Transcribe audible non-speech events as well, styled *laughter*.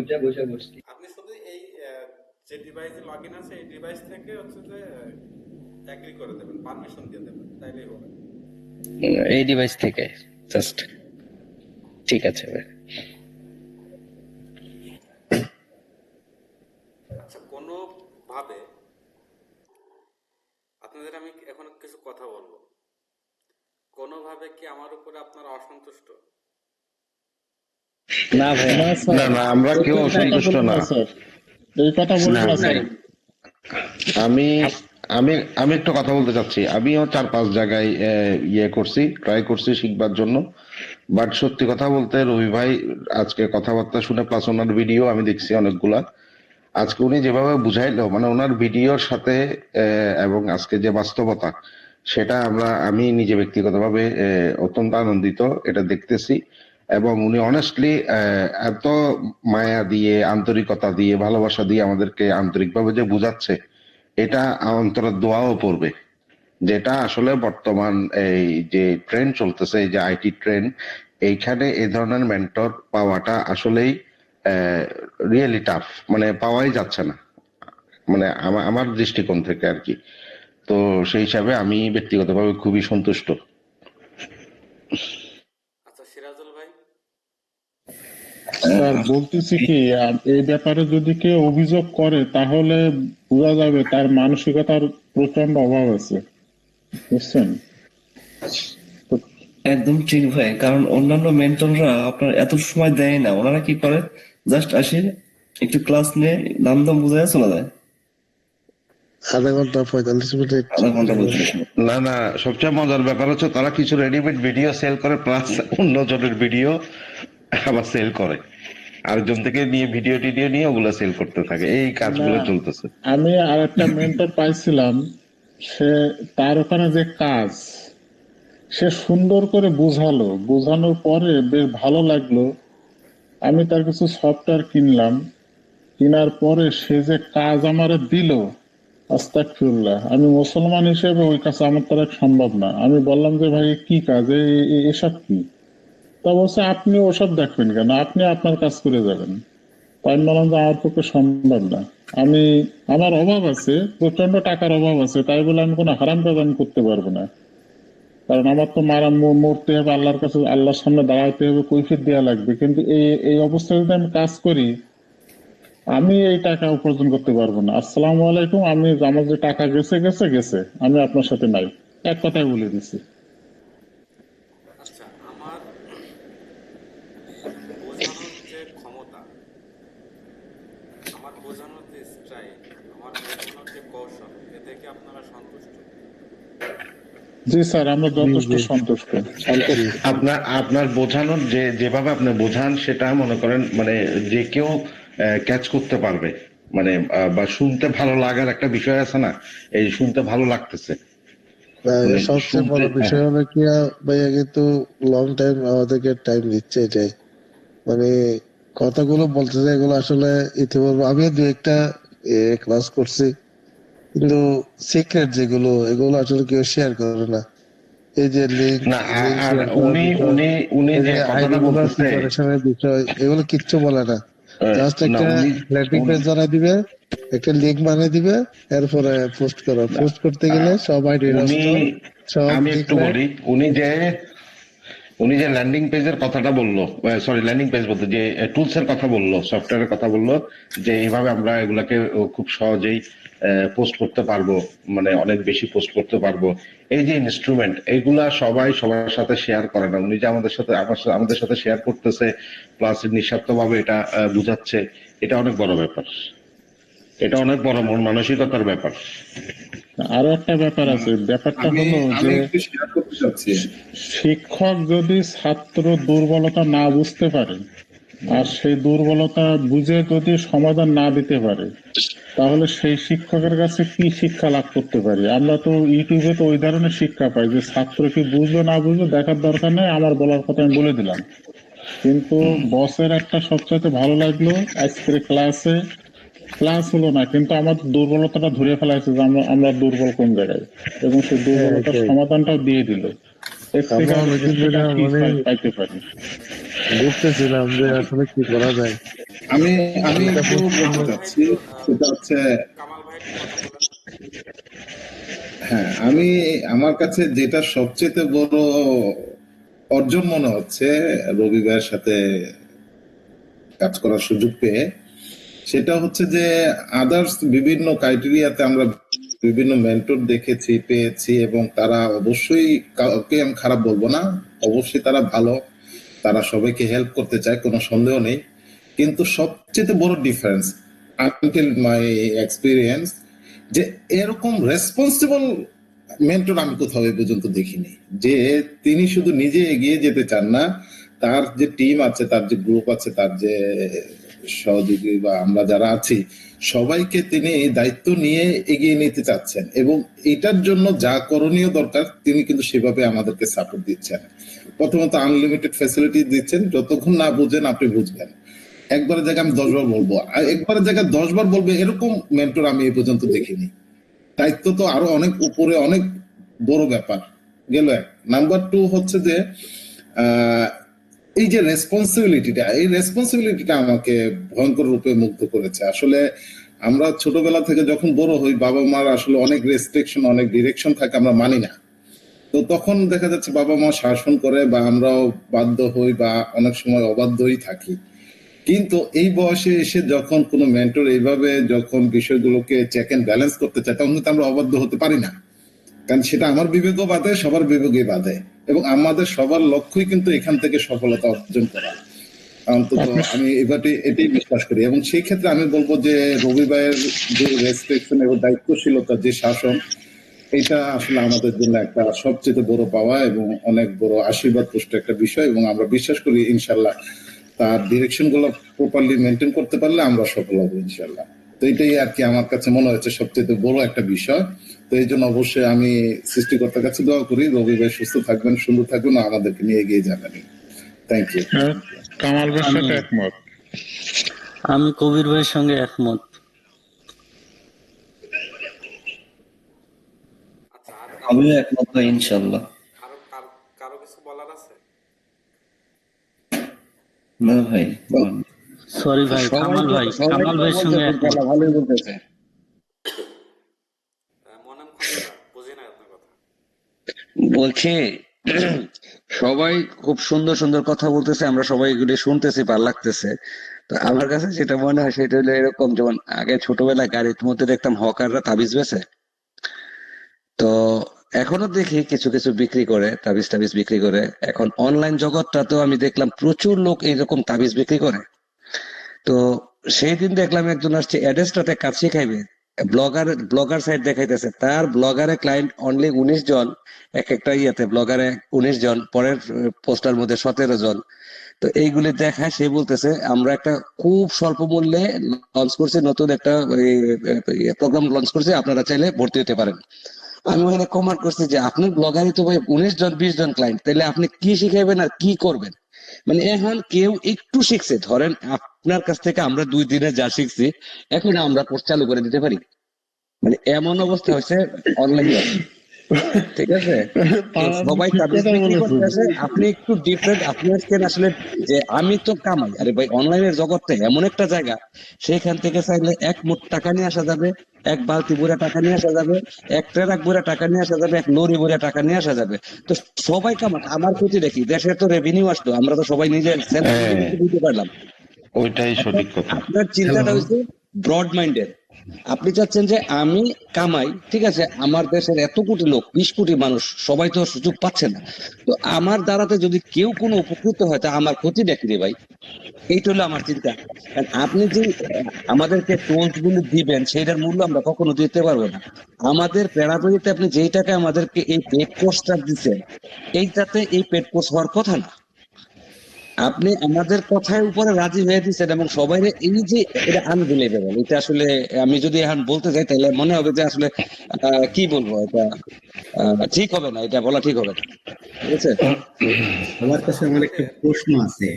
উঠে বসে বসছি। আপনি শুধু এই যে ডিভাইসে লগ ইন আছে এই ডিভাইস থেকে হচ্ছে যে অ্যাগ্রি করে দেবেন পারমিশন দিয়ে দেবেন তাইলেই হবে। এই ডিভাইস থেকে জাস্ট ঠিক আছে ভাই। আচ্ছা কোনো ভাবে আপনাদের আমি এখন কিছু কথা বলব। কোনোভাবে কি আমার উপরে আপনারা অসন্তুষ্ট? না ভাই না, না আমরা কেউ অসন্তুষ্ট না। এই কথা বলব না, স্যার। আমি আমি আমি একটা কথা বলতে চাচ্ছি। আমিও চার পাঁচ জায়গায় ইয়ে করছি ট্রাই করছি শিখবার জন্য। বাট সত্যি কথা বলতে রবি ভাই আজকে কথাবার্তা শুনে প্লাস ওনার ভিডিও আমি দেখছি অনেকগুলা। আজকে উনি যেভাবে বুঝাইলো মানে ওনার ভিডিওর সাথে এবং আজকে যে বাস্তবতা সেটা আমরা আমি নিজে ব্যক্তিগতভাবে অত্যন্ত আনন্দিত এটা দেখতেছি। এবং উনি অনেস্টলি এত মায়া দিয়ে, আন্তরিকতা দিয়ে, ভালোবাসা দিয়ে আমাদেরকে আন্তরিকভাবে যে বুঝাচ্ছে, এটা অন্তরের দোয়াও পড়বে। যেটা আসলে বর্তমান এই যে ট্রেন্ড চলতেছে যে আইটি ট্রেন্ড এইখানে এই ধরনের মেন্টর পাওয়াটা আসলেই রিয়েলি টাফ মানে পাওয়াই যাচ্ছে না। মানে আমা- আমার দৃষ্টিকোণ থেকে আর কি। তো সেই হিসাবে আমি ব্যক্তিগতভাবে খুবই সন্তুষ্ট আচ্ছা সিরাজুল ভাই স্যার বলতেছি কি আর এই ব্যাপারে যদি কেউ অভিযোগ করে তাহলে বোঝা যাবে তার মানসিকতার প্রচণ্ড অভাব আছে। বুঝছেন? একদম ঠিক ভাই কারণ অন্যান্য মেন্টররা আপনার এত সময় দেয় না ওনারা কি করে? জাস্ট আসে একটু ক্লাস নিয়ে নাম দাম বুঝায় চলে যায়। আধা ঘণ্টা পঁয়তাল্লিশ মিনিট। না না সবচেয়ে মজার ব্যাপার হচ্ছে তারা কিছু রেডিমেড ভিডিও সেল করে প্লাস অন্য জনের ভিডিও *laughs* আবার সেল করে। আরেকজন থেকে নিয়ে ভিডিও টিডিও নিয়ে ওগুলো সেল করতে থাকে। এই কাজগুলো চলতেছে। আমি আর একটা মেন্টর পাইছিলাম। সে তার ওখানে যে কাজ সে সুন্দর করে বুঝালো। বোঝানোর পরে বেশ ভালো লাগল। আমি তার কিছু সফটওয়্যার কিনলাম। কেনার পরে সে যে কাজ আমার দিল আস্তাকফিরুল্লাহ আমি মুসলমান হিসেবে ওই কাজ আমার দ্বারা সম্ভব না। আমি বললাম যে ভাই কি কাজ? এসব কি? তা বলছে, আপনি ওসব দেখবেন কেন? আপনি আপনার কাজ করে যাবেন। তাই বললাম যে, আমার পক্ষে সম্ভব না। আমি, আমার অভাব আছে প্রচণ্ড টাকার অভাব আছে, তাই বলে আমি কোনো হারাম আমি করতে পারব না। কারণ আমার তো মারা মরতে হবে, আল্লাহর কাছে, আল্লাহর সামনে দাঁড়াতে হবে, কৈফিয়ত দেওয়া লাগবে। কিন্তু এই এই অবস্থায় যদি আমি কাজ করি, আমি এই টাকা উপার্জন করতে পারব না। আসসালামু আলাইকুম, আমি আমার যে টাকা গেছে গেছে গেছে, আমি আপনার সাথে নাই। এক কথায় বলে দিছি আচ্ছা আমার বোঝানোর যে ক্ষমতা আমার বোঝানোর যে স্টাইল আমার বোঝানোর যে কৌশল। এতে কি আপনারা সন্তুষ্ট? জি স্যার আমরা যথেষ্ট সন্তুষ্ট। আপনার আপনার বোঝানোর যে যেভাবে আপনি বোঝান সেটা মনে করেন মানে যে কেউ ক্যাচ করতে পারবে। মানে বা শুনতে ভালো লাগার একটা বিষয় আছে না? এই শুনতে ভালো লাগতেছে। মানে সবচেয়ে বড় বিষয় হলো কি ভাইয়া কিন্তু লং টাইম আমাদেরকে টাইম দিচ্ছে এটাই। মানে কথাগুলো বলতেছে এগুলো আসলে ইতিপূর্বে আমিও দু একটা ক্লাস করছি। কিন্তু সিক্রেট যেগুলো এগুলো আসলে কেউ শেয়ার করে না। এই যে লিঙ্ক উনি উনি উনি যে কথাটা বলতেছে বিষয় এগুলো কিচ্ছু বলে না। জাস্ট একটা ল্যান্ডিং পেজ দিবে একটা লিঙ্ক বানিয়ে দিবে এরপরে পোস্ট করো। পোস্ট করতে গেলে সবাই উনি সব আমি একটু বলি উনি যে উনি যে ল্যান্ডিং পেজের কথাটা বলল সরি ল্যান্ডিং পেজ বলতে, যে টুলস এর কথা বলল সফটওয়্যারের কথা বলল, যে এইভাবে আমরা এগুলাকে খুব সহজেই পোস্ট করতে পারব মানে অনেক বেশি পোস্ট করতে পারব। এই যে ইনস্ট্রুমেন্ট এইগুলা সবাই সবার সাথে শেয়ার করে না। উনি যে আমাদের সাথে- আমাদের সাথে শেয়ার করতেছে প্লাস নিঃস্বার্থভাবে এটা বুঝাচ্ছে, এটা অনেক বড় ব্যাপার। এটা অনেক বড় মন মানসিকতার ব্যাপার। আরও একটা ব্যাপার আছে। ব্যাপারটা হলো যে একটু শেয়ার করতে চাচ্ছি। শিক্ষক যদি ছাত্র দুর্বলতা না বুঝতে পারে আর সেই দুর্বলতা বুঝে যদি সমাধান না দিতে পারে তাহলে সেই শিক্ষকের কাছে কি শিক্ষা লাভ করতে পারি? আমরা তো ইউটিউবে তো ওই ধরনের শিক্ষা পাই যে ছাত্র কি বুঝলো না বুঝলো দেখার দরকার নেই আমার বলার কথা আমি বলে দিলাম। কিন্তু বসের একটা সবচেয়ে ভালো লাগল আজকের ক্লাসে ক্লাস হলো না কিন্তু আমাদের দুর্বলতাটা ধরে ফেলাইছে যে আমরা আমরা দুর্বল কোন জায়গায়? এবং সেই দুর্বলতার হ্যাঁ, সমাধানটাও দিয়ে দিল। মানে- পাইতে পারি। বুঝতেছিলাম যে আসলে কি করা যায়। আমি আমি একটু বলতে চাচ্ছি সেটা হচ্ছে কামাল ভাই একটু কথা বলেন হ্যাঁ আমি আমার কাছে যেটা সবচেয়ে বড় অর্জন মনে হচ্ছে রবি ভাইয়ের সাথে কাজ করার সুযোগ পেয়ে সেটা হচ্ছে যে আদার্স বিভিন্ন ক্রাইটেরিয়াতে আমরা বিভিন্ন মেন্টর দেখেছি, পেয়েছি এবং তারা অবশ্যই কাউকে আমি খারাপ বলব না। অবশ্যই তারা ভালো, তারা সবাইকে হেল্প করতে চায়, কোনো সন্দেহ নেই। কিন্তু সবচেয়ে বড় ডিফারেন্স আনটিল মাই এক্সপিরিয়েন্স যে এরকম রেসপন্সিবল মেন্টর আমি কোথাও এ পর্যন্ত দেখিনি। যে তিনি শুধু নিজে এগিয়ে যেতে চান না, তার যে টিম আছে, তার যে গ্রুপ আছে, তার যে সহযোগী বা আমরা যারা আছি, সবাইকে তিনি দায়িত্ব নিয়ে এগিয়ে নিতে চাচ্ছেন এবং এটার জন্য যা করণীয় দরকার, তিনি কিন্তু সেভাবে আমাদেরকে সাপোর্ট দিচ্ছেন। প্রথমত আনলিমিটেড ফ্যাসিলিটি দিচ্ছেন, যতক্ষণ না বুঝেন আপনি বুঝবেন। একবারের জায়গায় আমি দশবার বলব। একবারের জায়গায় দশবার বলব, এরকম মেন্টর আমি এই পর্যন্ত দেখিনি। দায়িত্ব তো আরও অনেক উপরে, অনেক বড় ব্যাপার। গেল এক। নাম্বার টু হচ্ছে যে এই যে রেসপন্সিবিলিটিটা এই রেসপন্সিবিলিটিটা আমাকে ভয়ঙ্কর রূপে মুগ্ধ করেছে। আসলে আমরা ছোটবেলা থেকে যখন বড় হই, বাবা মার আসলে অনেক রেস্ট্রিকশন অনেক ডিরেকশন থাকে, আমরা মানি না। তো তখন দেখা যাচ্ছে বাবা মা শাসন করে বা আমরাও বাধ্য হই বা অনেক সময় অবাধ্যই থাকি। কিন্তু এই বয়সে এসে যখন কোনো মেন্টর এইভাবে যখন বিষয়গুলোকে চেক এন্ড ব্যালেন্স করতে চায়, তখন কিন্তু আমরা অবাধ্য হতে পারি না। কারণ সেটা আমার বিবেকও বাধে সবার বিবেকই বাধে। এবং আমাদের সবার লক্ষ্যই কিন্তু এখান থেকে সফলতা অর্জন করা। অন্তত আমি এবারে এটাই বিশ্বাস করি। এবং সেই ক্ষেত্রে আমি বলব যে রবি ভাইয়ের যে রেস্ট্রিকশন এবং দায়িত্বশীলতা যে শাসন এটা আসলে আমাদের জন্য একটা সবচেয়ে বড় পাওয়া এবং অনেক বড় আশীর্বাদ পুষ্ট একটা বিষয়। এবং আমরা বিশ্বাস করি ইনশাল্লাহ তার ডিরেকশনগুলো প্রপারলি মেনটেন করতে পারলে আমরা সফল হব ইনশাল্লাহ। তো এটাই আর কি আমার কাছে মনে হচ্ছে সবচেয়ে বড় একটা বিষয়। তো এই জন্য অবশ্যই আমি সৃষ্টিকর্তার কাছে দোয়া করি রবি ভাই সুস্থ থাকবেন সুন্দর থাকবেন আমাদেরকে নিয়ে এগিয়ে যাবেন। থ্যাংক ইউ কামাল ভাইয়ের সাথে একমত। আমি কবির ভাইয়ের সঙ্গে একমত। আচ্ছা আমিও একমত ভাই ইনশাল্লাহ। কারও কিছু বলার আছে? না ভাই বলেন। সরি ভাই কামাল ভাই কামাল ভাইয়ের সঙ্গে ভালোই বলতেছে। কথা। বলছি সবাই খুব সুন্দর সুন্দর কথা বলতেছে আমরা সবাই এগুলি শুনতেছি ভালো লাগতেছে। তো আমার কাছে যেটা মনে হয় সেটা হলো এরকম যেমন আগে ছোটবেলায় গাড়ির মধ্যে দেখতাম হকাররা তাবিজ বেছে তো এখনও দেখি কিছু কিছু বিক্রি করে তাবিজ টাবিজ বিক্রি করে। এখন অনলাইন জগৎটাতেও আমি দেখলাম প্রচুর লোক এইরকম তাবিজ বিক্রি করে। তো সেই দিন দেখলাম একজন আসছে অ্যাড্রেসটাতে কাজ শিখাইবে ব্লগার ব্লগার সাইট দেখাইতেছে, তার ব্লগারে ক্লায়েন্ট অনলি উনিশ জন, এক একটা ইয়েতে ব্লগারে উনিশ জন, পরের পোস্টার মধ্যে সতেরো জন। তো এইগুলি দেখায় সে বলতেছে, আমরা একটা খুব স্বল্প মূল্যে লঞ্চ করছি, নতুন একটা প্রোগ্রাম লঞ্চ করছি, আপনারা চাইলে ভর্তি হতে পারেন। আমি ওখানে কমান্ড করছি যে আপনার ব্লগারই তো ভাই, উনিশ জন, বিশ জন ক্লায়েন্ট তাহলে আপনি কি শিখাইবেন আর কি করবেন? মানে এখন কেউ একটু শিখছে। ধরেন আপনার কাছ থেকে আমরা দুই দিনে যা শিখছি, এখন আমরা কোর্স চালু করে দিতে পারি। মানে এমন অবস্থা হয়েছে অনলাইন ঠিক আছে? *laughs* সবাই আপনি একটু ডিফারেন্ট আপনি আজকের আসলে যে আমি তো কামাই আরে ভাই অনলাইনের জগৎটা এমন একটা জায়গা সেখান থেকে চাইলে এক মুঠ টাকা নিয়ে আসা যাবে এক বালতি বুড়া টাকা নিয়ে আসা যাবে এক ট্রাক বুড়া টাকা নিয়ে আসা যাবে এক লরি বুড়া টাকা নিয়ে আসা যাবে। তো সবাই কামাক আমার ক্ষতি দেখি দেশের তো রেভিনিউ আসতো আমরা তো সবাই নিজের সেলফ হ্যাঁ। দিতে পারলাম। ওইটাই সঠিক কথা। আপনার চিন্তাটা হচ্ছে ব্রড মাইন্ডেড আপনি চাচ্ছেন যে আমি কামাই, ঠিক আছে, আমার দেশের এত কোটি লোক, বিশ কোটি মানুষ, সবাই তো সুযোগ পাচ্ছে না। তো আমার দ্বারাতে যদি কেউ কোনো উপকৃত হয়, তা আমার ক্ষতি দেখি রে ভাই। এইটা হলো আমার চিন্তা। আপনি যে আমাদেরকে টোলসগুলো দিবেন সেটার মূল্য আমরা কখনো দিতে পারব না। আমাদের পেড়াপড়িতে আপনি যেই টাকা আমাদেরকে এই পেড কোর্সটা দিচ্ছেন এইটাতে এই পেড কোর্স হওয়ার কথা না। আপনি আমাদের কথায় উপরে রাজি হয়ে দিচ্ছেন এবং সবাই এই যে এটা আনবিলিভেবল এটা আসলে আমি যদি এখন বলতে যাই তাহলে মনে হবে যে আসলে কি বলব এটা? ঠিক হবে না, এটা বলা ঠিক হবে না। ঠিক আছে? আমার কাছে আমার একটা প্রশ্ন আছে।